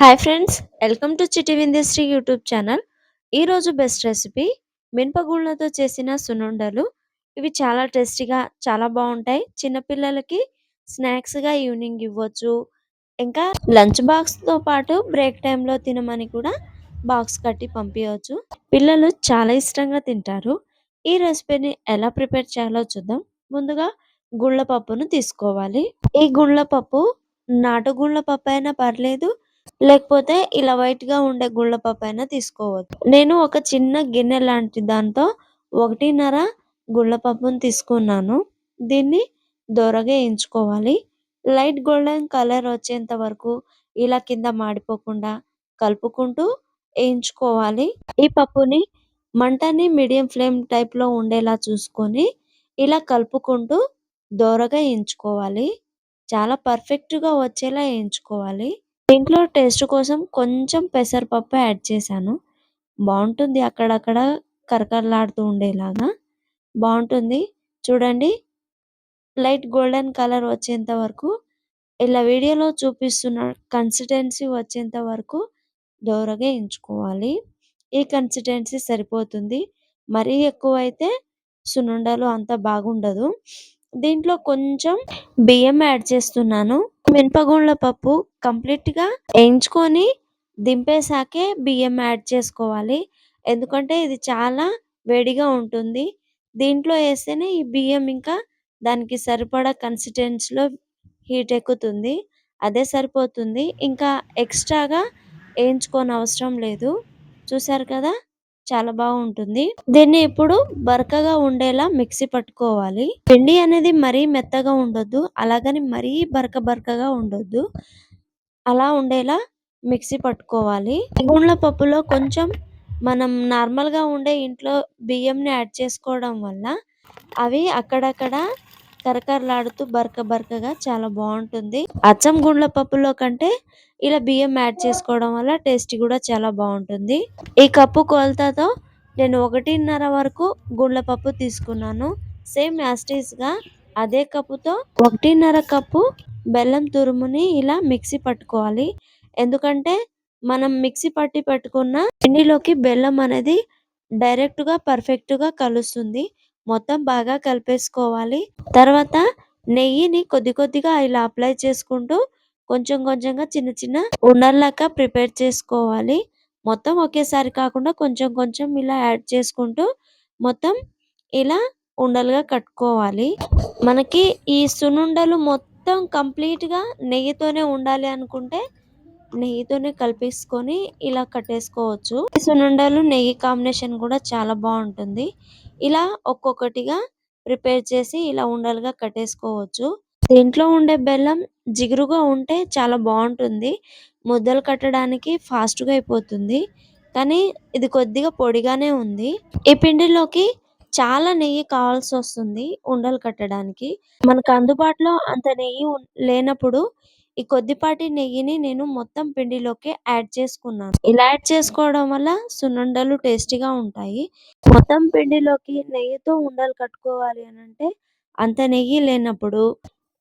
Hi friends welcome to Chiti Vindishri YouTube channel ఈరోజు best recipe మినపగుళ్ళతో చేసిన సునుండలు ఇవి చాలా టేస్టీగా చాలా బాగుంటాయి. చిన్నపిల్లలకి స్నాక్స్గా ఈవినింగ్ ఇవ్వచ్చు. ఇంకా లంచ్ బాక్స్తో పాటు బ్రేక్ టైంలో తినమని కూడా బాక్స్ కట్టి పంపించవచ్చు పిల్లలు చాలా ఇష్టంగా తింటారు. ఈ రెసిపీని ఎలా ప్రిపేర్ చేయాలో చూద్దాం. ముందుగా గుళ్ళ పప్పును తీసుకోవాలి. ఈ గుళ్ళ పప్పు నాటుగుళ్ళ పప్పు అయినా పర్లేదు లేకపోతే ఇలా వైట్గా ఉండే గుళ్ళపప్పు అయినా తీసుకోవచ్చు. నేను ఒక చిన్న గిన్నె లాంటి దాంతో ఒకటిన్నర గుళ్ళపప్పును తీసుకున్నాను. దీన్ని దోరగా వేయించుకోవాలి. లైట్ గోల్డెన్ కలర్ వచ్చేంత వరకు ఇలా కింద మాడిపోకుండా కలుపుకుంటూ వేయించుకోవాలి. ఈ పప్పుని మంటని మీడియం ఫ్లేమ్ టైప్లో ఉండేలా చూసుకొని ఇలా కలుపుకుంటూ దోరగా వేయించుకోవాలి. చాలా పర్ఫెక్ట్గా వచ్చేలా వేయించుకోవాలి. దీంట్లో టేస్ట్ కోసం కొంచెం పెసరపప్పు యాడ్ చేశాను. బాగుంటుంది అక్కడక్కడ కరకరలాడుతూ ఉండేలాగా. బాగుంటుంది. చూడండి. లైట్ గోల్డెన్ కలర్ వచ్చేంత వరకు ఇలా వీడియోలో చూపిస్తున్న కన్సిస్టెన్సీ వచ్చేంత వరకు దోరగా ఎంచుకోవాలి. ఈ కన్సిస్టెన్సీ సరిపోతుంది. మరీ ఎక్కువైతే సునుండలు అంత బాగుండదు. దీంట్లో కొంచెం బియ్యం యాడ్ చేస్తున్నాను. మినపగుండ్ల పప్పు కంప్లీట్గా వేయించుకొని దింపేసాకే బియ్యం యాడ్ చేసుకోవాలి. ఎందుకంటే ఇది చాలా వేడిగా ఉంటుంది. దీంట్లో వేస్తేనే ఈ బియ్యం ఇంకా దానికి సరిపడా కన్సిస్టెన్సీలో హీట్ ఎక్కుతుంది. అదే సరిపోతుంది. ఇంకా ఎక్స్ట్రాగా వేయించుకోని అవసరం లేదు. చూసారు కదా? చాలా బాగుంటుంది. దీన్ని ఇప్పుడు బరకగా ఉండేలా మిక్సీ పట్టుకోవాలి. పిండి అనేది మరీ మెత్తగా ఉండొద్దు. అలాగని మరీ బరక బరకగా ఉండొద్దు. అలా ఉండేలా మిక్సీ పట్టుకోవాలి. గుండ్ల పప్పులో కొంచెం మనం నార్మల్గా ఉండే ఇంట్లో బియ్యంని యాడ్ చేసుకోవడం వల్ల అవి అక్కడక్కడ కరకరలాడుతూ బరక బరకగా చాలా బాగుంటుంది. అచ్చం గుండ్ల పప్పులో కంటే ఇలా బియ్యం యాడ్ చేసుకోవడం వల్ల టేస్ట్ కూడా చాలా బాగుంటుంది. ఈ కప్పు కొలతతో నేను ఒకటిన్నర వరకు గుండ్ల పప్పు తీసుకున్నాను. సేమ్ యాస్టీస్గా అదే కప్పుతో ఒకటిన్నర కప్పు బెల్లం తురుముని ఇలా మిక్సీ పట్టుకోవాలి. ఎందుకంటే మనం మిక్సీ పట్టి పెట్టుకున్న పిండిలోకి బెల్లం అనేది డైరెక్ట్గా పర్ఫెక్ట్గా కలుస్తుంది. మొత్తం బాగా కలిపేసుకోవాలి. తర్వాత నెయ్యిని కొద్ది కొద్దిగా ఇలా అప్లై చేసుకుంటూ కొంచెం కొంచెంగా చిన్న చిన్న ఉండల్లాగా ప్రిపేర్ చేసుకోవాలి. మొత్తం ఒకేసారి కాకుండా కొంచెం కొంచెం ఇలా యాడ్ చేసుకుంటూ మొత్తం ఇలా ఉండలుగా కట్టుకోవాలి. మనకి ఈ సునుండలు మొత్తం మొత్తం కంప్లీట్గా నెయ్యితోనే ఉండాలి అనుకుంటే నెయ్యితోనే కలిపేసుకొని ఇలా కట్టేసుకోవచ్చు. సునుండలు నెయ్యి కాంబినేషన్ కూడా చాలా బాగుంటుంది. ఇలా ఒక్కొక్కటిగా ప్రిపేర్ చేసి ఇలా ఉండలుగా కట్టేసుకోవచ్చు. దీంట్లో ఉండే బెల్లం జిగురుగా ఉంటే చాలా బాగుంటుంది. ముద్దలు కట్టడానికి ఫాస్ట్గా అయిపోతుంది. కానీ ఇది కొద్దిగా పొడిగానే ఉంది. ఈ పిండిలోకి చాలా నెయ్యి కావాల్సి వస్తుంది ఉండలు కట్టడానికి. మనకు అందుబాటులో అంత నెయ్యి లేనప్పుడు ఈ కొద్దిపాటి నెయ్యిని నేను మొత్తం పిండిలోకి యాడ్ చేసుకున్నాను. ఇలా యాడ్ చేసుకోవడం వల్ల సున్నుండలు టేస్టీగా ఉంటాయి. మొత్తం పిండిలోకి నెయ్యితో ఉండలు కట్టుకోవాలి అని అంటే అంత నెయ్యి లేనప్పుడు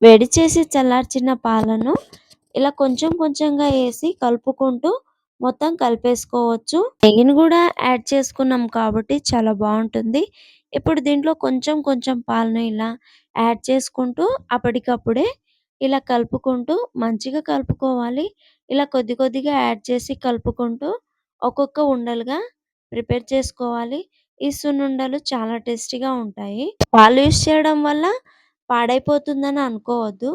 వేడి చేసి చల్లార్చిన పాలను ఇలా కొంచెం కొంచెంగా వేసి కలుపుకుంటూ మొత్తం కలిపేసుకోవచ్చు. నెయ్యిని కూడా యాడ్ చేసుకున్నాం కాబట్టి చాలా బాగుంటుంది. ఇప్పుడు దీంట్లో కొంచెం కొంచెం పాలను ఇలా యాడ్ చేసుకుంటూ అప్పటికప్పుడే ఇలా కలుపుకుంటూ మంచిగా కలుపుకోవాలి. ఇలా కొద్ది కొద్దిగా యాడ్ చేసి కలుపుకుంటూ ఒక్కొక్క ఉండలుగా ప్రిపేర్ చేసుకోవాలి. ఈ సున్నుండలు చాలా టేస్టీగా ఉంటాయి. పాలు యూస్ చేయడం వల్ల పాడైపోతుందని అనుకోవద్దు.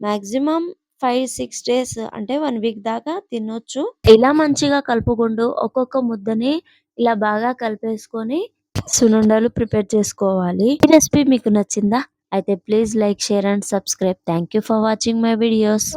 మాక్సిమం ఫైవ్ సిక్స్ డేస్ అంటే వన్ వీక్ దాకా తినొచ్చు. ఇలా మంచిగా కలుపుకుంటూ ఒక్కొక్క ముద్దని ఇలా బాగా కలిపేసుకొని సునుండలు ప్రిపేర్ చేసుకోవాలి. ఈ రెసిపీ మీకు నచ్చిందా? అయితే please like share and subscribe. Thank you for watching my videos.